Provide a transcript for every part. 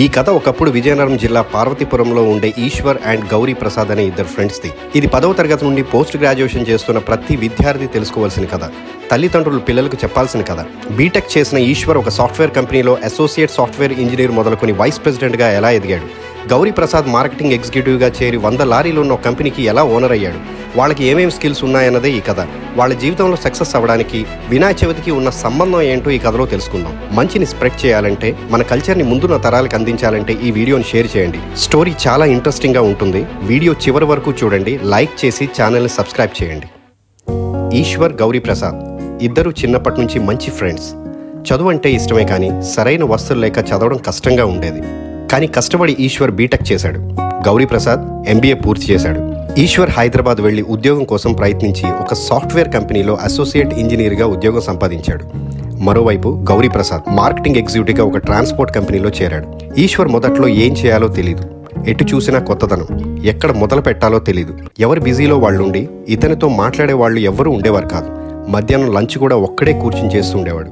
ఈ కథ ఒకప్పుడు విజయనగరం జిల్లా పార్వతీపురంలో ఉండే ఈశ్వర్ అండ్ గౌరీ ప్రసాద్ అనే ఇద్దరు ఫ్రెండ్స్ది. ఇది పదవ తరగతి నుండి పోస్ట్ గ్రాడ్యుయేషన్ చేస్తున్న ప్రతి విద్యార్థి తెలుసుకోవాల్సిన కథ. తల్లిదండ్రులు పిల్లలకు చెప్పాల్సిన కథ. బీటెక్ చేసిన ఈశ్వర్ ఒక సాఫ్ట్వేర్ కంపెనీలో అసోసియేట్ సాఫ్ట్వేర్ ఇంజనీర్ మొదలుకొని వైస్ ప్రెసిడెంట్గా ఎలా ఎదిగాడు? గౌరీ ప్రసాద్ మార్కెటింగ్ ఎగ్జిక్యూటివ్గా చేరి వంద లారీలు ఉన్న ఒక కంపెనీకి ఎలా ఓనర్ అయ్యాడు? వాళ్ళకి ఏమేమి స్కిల్స్ ఉన్నాయన్నదే ఈ కథ. వాళ్ళ జీవితంలో సక్సెస్ అవ్వడానికి వినాయక చవితికి ఉన్న సంబంధం ఏంటో ఈ కథలో తెలుసుకుందాం. మంచిని స్ప్రెడ్ చేయాలంటే మన కల్చర్ని ముందున్న తరాలకు అందించాలంటే ఈ వీడియోని షేర్ చేయండి. స్టోరీ చాలా ఇంట్రెస్టింగ్గా ఉంటుంది. వీడియో చివరి వరకు చూడండి. లైక్ చేసి ఛానల్ని సబ్స్క్రైబ్ చేయండి. ఈశ్వర్ గౌరీ ప్రసాద్. ఇద్దరు చిన్నప్పటి నుంచి మంచి ఫ్రెండ్స్. చదువు అంటే ఇష్టమే కానీ సరైన వస్తువులు లేక చదవడం కష్టంగా ఉండేది. కానీ కష్టపడి ఈశ్వర్ బీటెక్ చేశాడు. గౌరీప్రసాద్ ఎంబీఏ పూర్తి చేశాడు. ఈశ్వర్ హైదరాబాద్ వెళ్ళి ఉద్యోగం కోసం ప్రయత్నించి ఒక సాఫ్ట్వేర్ కంపెనీలో అసోసియేట్ ఇంజనీర్గా ఉద్యోగం సంపాదించాడు. మరోవైపు గౌరీప్రసాద్ మార్కెటింగ్ ఎగ్జిక్యూటివ్గా ఒక ట్రాన్స్పోర్ట్ కంపెనీలో చేరాడు. ఈశ్వర్ మొదట్లో ఏం చేయాలో తెలియదు ఎటు చూసినా కొత్తదనం ఎక్కడ మొదలు పెట్టాలో తెలియదు ఎవరు బిజీలో వాళ్ళుండి ఇతనితో మాట్లాడే వాళ్ళు ఎవ్వరూ ఉండేవారు కాదు. మధ్యాహ్నం లంచ్ కూడా ఒక్కడే కూర్చుని చేస్తూ ఉండేవాడు.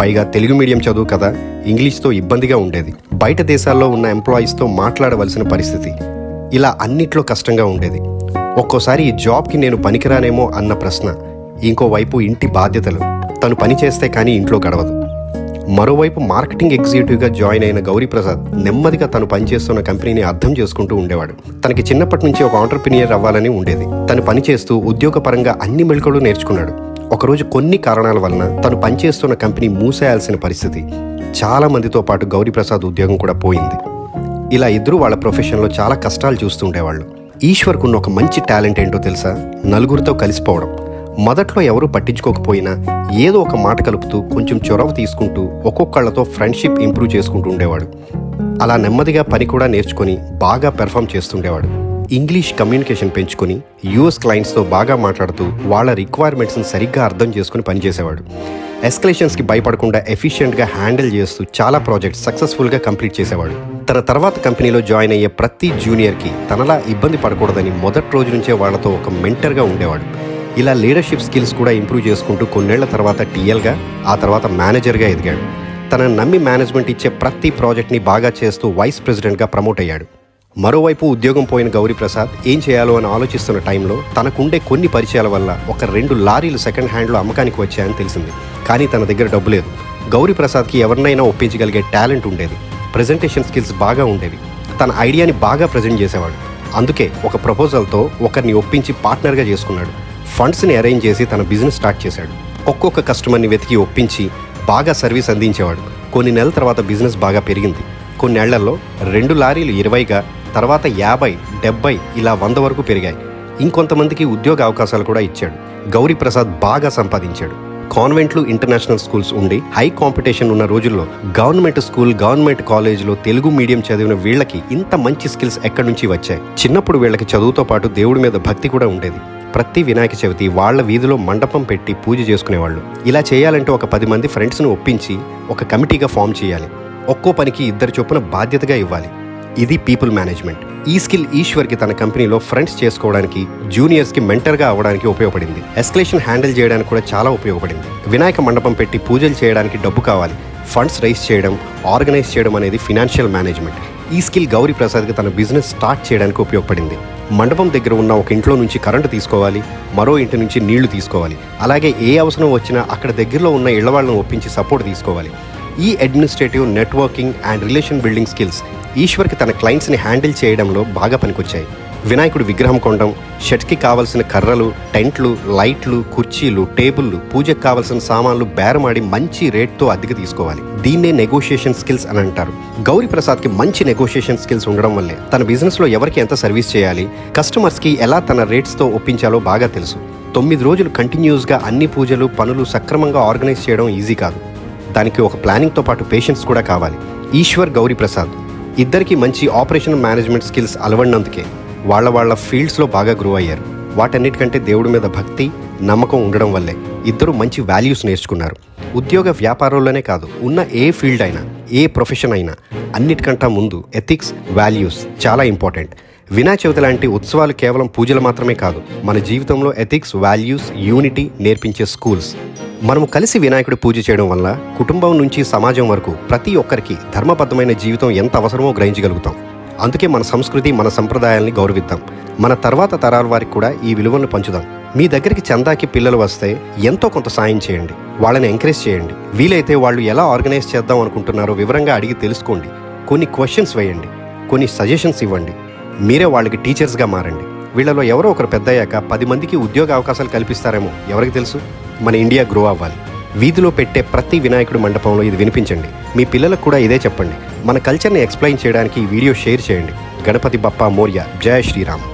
పైగా తెలుగు మీడియం చదువు కదా ఇంగ్లీష్తో ఇబ్బందిగా ఉండేది. బయట దేశాల్లో ఉన్న ఎంప్లాయీస్తో మాట్లాడవలసిన పరిస్థితి ఇలా అన్నిట్లో కష్టంగా ఉండేది. ఒక్కోసారి ఈ జాబ్కి నేను పనికిరానేమో అన్న ప్రశ్న ఇంకోవైపు ఇంటి బాధ్యతలు. తను పని చేస్తే కానీ ఇంట్లో గడవదు. మరోవైపు మార్కెటింగ్ ఎగ్జిక్యూటివ్గా జాయిన్ అయిన గౌరీప్రసాద్ నెమ్మదిగా తను పనిచేస్తున్న కంపెనీని అర్థం చేసుకుంటూ ఉండేవాడు. తనకి చిన్నప్పటి నుంచి ఒక ఆంటర్ప్రినియర్ అవ్వాలని ఉండేది. తను పనిచేస్తూ ఉద్యోగపరంగా అన్ని మెళుకలు నేర్చుకున్నాడు. ఒకరోజు కొన్ని కారణాల వలన తను పనిచేస్తున్న కంపెనీ మూసేయాల్సిన పరిస్థితి. చాలా మందితో పాటు గౌరీప్రసాద్ ఉద్యోగం కూడా పోయింది. ఇలా ఇద్దరు వాళ్ళ ప్రొఫెషన్లో చాలా కష్టాలు చూస్తూ ఉండేవాళ్ళు. ఈశ్వర్కున్న ఒక మంచి టాలెంట్ ఏంటో తెలుసా? నలుగురితో కలిసిపోవడం. మొదట్లో ఎవరూ పట్టించుకోకపోయినా ఏదో ఒక మాట కలుపుతూ కొంచెం చొరవ తీసుకుంటూ ఒక్కొక్కళ్ళతో ఫ్రెండ్షిప్ ఇంప్రూవ్ చేసుకుంటూ ఉండేవాడు. అలా నెమ్మదిగా పని కూడా నేర్చుకొని బాగా పెర్ఫామ్ చేస్తుండేవాడు. ఇంగ్లీష్ కమ్యూనికేషన్ పెంచుకొని యుఎస్ క్లయింట్స్తో బాగా మాట్లాడుతూ వాళ్ళ రిక్వైర్మెంట్స్ని సరిగ్గా అర్థం చేసుకుని పనిచేసేవాడు. ఎస్కలేషన్స్కి భయపడకుండా ఎఫిషియెంట్గా హ్యాండిల్ చేస్తూ చాలా ప్రాజెక్ట్స్ సక్సెస్ఫుల్గా కంప్లీట్ చేసేవాడు. తన తర్వాత కంపెనీలో జాయిన్ అయ్యే ప్రతి జూనియర్కి తనలా ఇబ్బంది పడకూడదని మొదటి రోజు నుంచే వాళ్ళతో ఒక మెంటర్గా ఉండేవాడు. ఇలా లీడర్షిప్ స్కిల్స్ కూడా ఇంప్రూవ్ చేసుకుంటూ కొన్నేళ్ళ తర్వాత టీఎల్గా ఆ తర్వాత మేనేజర్గా ఎదిగాడు. తనను నమ్మి మేనేజ్మెంట్ ఇచ్చే ప్రతి ప్రాజెక్ట్ని బాగా చేస్తూ వైస్ ప్రెసిడెంట్గా ప్రమోట్ అయ్యాడు. మరోవైపు ఉద్యోగం పోయిన గౌరీప్రసాద్ ఏం చేయాలో అని ఆలోచిస్తున్న టైంలో తనకుండే కొన్ని పరిచయాల వల్ల ఒక రెండు లారీలు సెకండ్ హ్యాండ్లో అమ్మకానికి వచ్చాయని తెలిసింది. కానీ తన దగ్గర డబ్బు లేదు. గౌరీప్రసాద్కి ఎవరినైనా ఒప్పించగలిగే టాలెంట్ ఉండేది. ప్రజెంటేషన్ స్కిల్స్ బాగా ఉండేవి. తన ఐడియాని బాగా ప్రజెంట్ చేసేవాడు. అందుకే ఒక ప్రపోజల్తో ఒకరిని ఒప్పించి పార్ట్నర్గా చేసుకున్నాడు. ఫండ్స్ని అరేంజ్ చేసి తన బిజినెస్ స్టార్ట్ చేశాడు. ఒక్కొక్క కస్టమర్ని వెతికి ఒప్పించి బాగా సర్వీస్ అందించేవాడు. కొన్ని నెలల తర్వాత బిజినెస్ బాగా పెరిగింది. కొన్నేళ్ళలో రెండు లారీలు ఇరవైగా తర్వాత యాభై డెబ్బై ఇలా వంద వరకు పెరిగాయి. ఇంకొంతమందికి ఉద్యోగ అవకాశాలు కూడా ఇచ్చాడు. గౌరీ ప్రసాద్ బాగా సంపాదించాడు. కాన్వెంట్లు ఇంటర్నేషనల్ స్కూల్స్ ఉండి హై కాంపిటీషన్ ఉన్న రోజుల్లో గవర్నమెంట్ స్కూల్ గవర్నమెంట్ కాలేజీలో తెలుగు మీడియం చదివిన వీళ్ళకి ఇంత మంచి స్కిల్స్ ఎక్కడి నుంచి వచ్చాయి? చిన్నప్పుడు వీళ్ళకి చదువుతో పాటు దేవుడి మీద భక్తి కూడా ఉండేది. ప్రతి వినాయక చవితి వాళ్ళ వీధిలో మండపం పెట్టి పూజ చేసుకునేవాళ్ళు. ఇలా చేయాలంటే ఒక పది మంది ఫ్రెండ్స్ను ఒప్పించి ఒక కమిటీగా ఫామ్ చేయాలి. ఒక్కో పనికి ఇద్దరు చొప్పున బాధ్యతగా ఇవ్వాలి. ఇది పీపుల్ మేనేజ్మెంట్. ఈ స్కిల్ ఈశ్వర్కి తన కంపెనీలో ఫ్రెండ్స్ చేసుకోవడానికి జూనియర్స్కి మెంటర్గా అవ్వడానికి ఉపయోగపడింది. ఎస్కలేషన్ హ్యాండిల్ చేయడానికి కూడా చాలా ఉపయోగపడింది. వినాయక మండపం పెట్టి పూజలు చేయడానికి డబ్బు కావాలి. ఫండ్స్ రైస్ చేయడం ఆర్గనైజ్ చేయడం అనేది ఫినాన్షియల్ మేనేజ్మెంట్. ఈ స్కిల్ గౌరీ ప్రసాద్కి తన బిజినెస్ స్టార్ట్ చేయడానికి ఉపయోగపడింది. మండపం దగ్గర ఉన్న ఒక ఇంట్లో నుంచి కరెంటు తీసుకోవాలి మరో ఇంటి నుంచి నీళ్ళు తీసుకోవాలి. అలాగే ఏ అవసరం వచ్చినా అక్కడ దగ్గరలో ఉన్న ఇళ్ళవాళ్ళను ఒప్పించి సపోర్ట్ తీసుకోవాలి. ఈ administrative networking and relation building skills ఈశ్వర్కి తన క్లయింట్స్ని హ్యాండిల్ చేయడంలో బాగా పనికొచ్చాయి. వినాయకుడు విగ్రహం కొండం షట్కి కావలసిన కర్రలు టెంట్లు లైట్లు కుర్చీలు టేబుల్లు పూజకు కావలసిన సామాన్లు బేరమాడి మంచి రేట్తో అద్దెకి తీసుకోవాలి. దీన్నే నెగోషియేషన్ స్కిల్స్ అని అంటారు. గౌరీ ప్రసాద్కి మంచి నెగోషియేషన్ స్కిల్స్ ఉండడం వల్లే తన బిజినెస్లో ఎవరికి ఎంత సర్వీస్ చేయాలి కస్టమర్స్కి ఎలా తన రేట్స్తో ఒప్పించాలో బాగా తెలుసు. తొమ్మిది రోజులు కంటిన్యూస్గా అన్ని పూజలు పనులు సక్రమంగా ఆర్గనైజ్ చేయడం ఈజీ కాదు. దానికి ఒక ప్లానింగ్తో పాటు పేషెన్స్ కూడా కావాలి. ఈశ్వర్ గౌరీ ప్రసాద్. ఇద్దరికి మంచి ఆపరేషన్ మేనేజ్మెంట్ స్కిల్స్ అలవడినందుకే వాళ్ళ వాళ్ళ ఫీల్డ్స్లో బాగా గ్రో అయ్యారు. వాటన్నిటికంటే దేవుడి మీద భక్తి నమ్మకం ఉండడం వల్లే ఇద్దరు మంచి వాల్యూస్ నేర్చుకున్నారు. ఉద్యోగ వ్యాపారంలోనే కాదు ఉన్న ఏ ఫీల్డ్ అయినా ఏ ప్రొఫెషన్ అయినా అన్నిటికంటా ముందు ఎథిక్స్ వాల్యూస్ చాలా ఇంపార్టెంట్ వినాయక చవితి లాంటి ఉత్సవాలు కేవలం పూజలు మాత్రమే కాదు మన జీవితంలో ఎథిక్స్ వాల్యూస్ యూనిటీ నేర్పించే స్కూల్స్ మనము కలిసి వినాయకుడి పూజ చేయడం వల్ల కుటుంబం నుంచి సమాజం వరకు ప్రతి ఒక్కరికి ధర్మబద్ధమైన జీవితం ఎంత అవసరమో గ్రహించగలుగుతాం. అందుకే మన సంస్కృతి మన సంప్రదాయాల్ని గౌరవిద్దాం. మన తర్వాత తరాల వారికి కూడా ఈ విలువలను పంచుదాం. మీ దగ్గరికి చందాకి పిల్లలు వస్తే ఎంతో కొంత సాయం చేయండి. వాళ్ళని ఎంకరేజ్ చేయండి. వీలైతే వాళ్ళు ఎలా ఆర్గనైజ్ చేద్దాం అనుకుంటున్నారో వివరంగా అడిగి తెలుసుకోండి. కొన్ని క్వశ్చన్స్ వేయండి. కొన్ని సజెషన్స్ ఇవ్వండి. మీరే వాళ్ళకి టీచర్స్గా మారండి. వీళ్ళలో ఎవరో ఒకరు పెద్దయ్యాక పది మందికి ఉద్యోగ అవకాశాలు కల్పిస్తారేమో ఎవరికి తెలుసు? మన ఇండియా గ్రో అవ్వాలి. వీధిలో పెట్టే ప్రతి వినాయకుడి మండపంలో ఇది వినిపించండి. మీ పిల్లలకు కూడా ఇదే చెప్పండి. మన కల్చర్ని ఎక్స్ప్లెయిన్ చేయడానికి ఈ వీడియో షేర్ చేయండి. గణపతి బప్పా మోర్య. జయ శ్రీరామ్.